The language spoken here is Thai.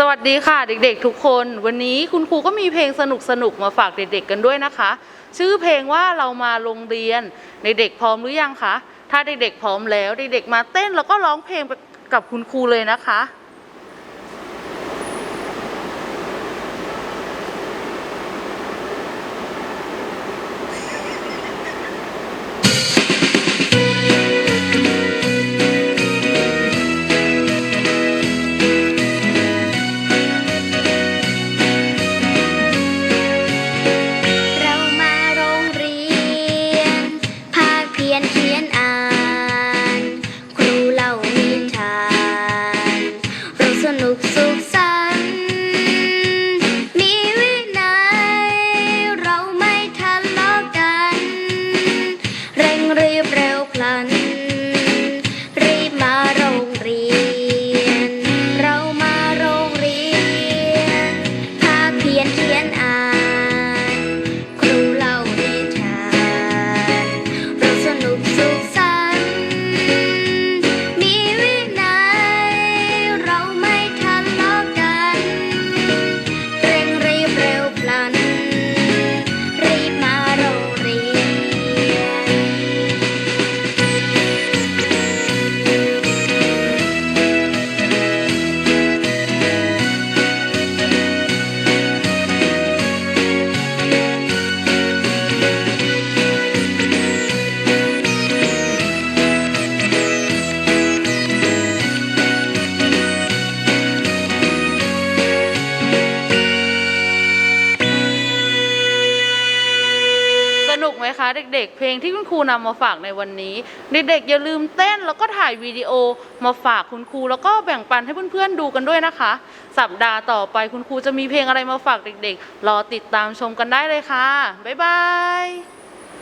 สวัสดีค่ะเด็กๆทุกคน วันนี้คุณครูก็มีเพลงสนุกๆมาฝากเด็กๆกันด้วยนะคะ ชื่อเพลงว่าเรามาโรงเรียนเด็กๆพร้อมหรือยังคะถ้าเด็กๆพร้อมแล้ว เด็กๆมาเต้นแล้วก็ร้องเพลงกับคุณครูเลยนะคะ ไหมคะ เด็กๆ เพลงที่คุณครูนำมาฝากในวันนี้ เด็กๆอย่าลืมเต้นแล้วก็ถ่ายวิดีโอมาฝากคุณครูแล้วก็แบ่งปันให้เพื่อนๆดูกันด้วยนะคะ สัปดาห์ต่อไปคุณครูจะมีเพลงอะไรมาฝากเด็กๆ รอติดตามชมกันได้เลยค่ะบ๊ายบาย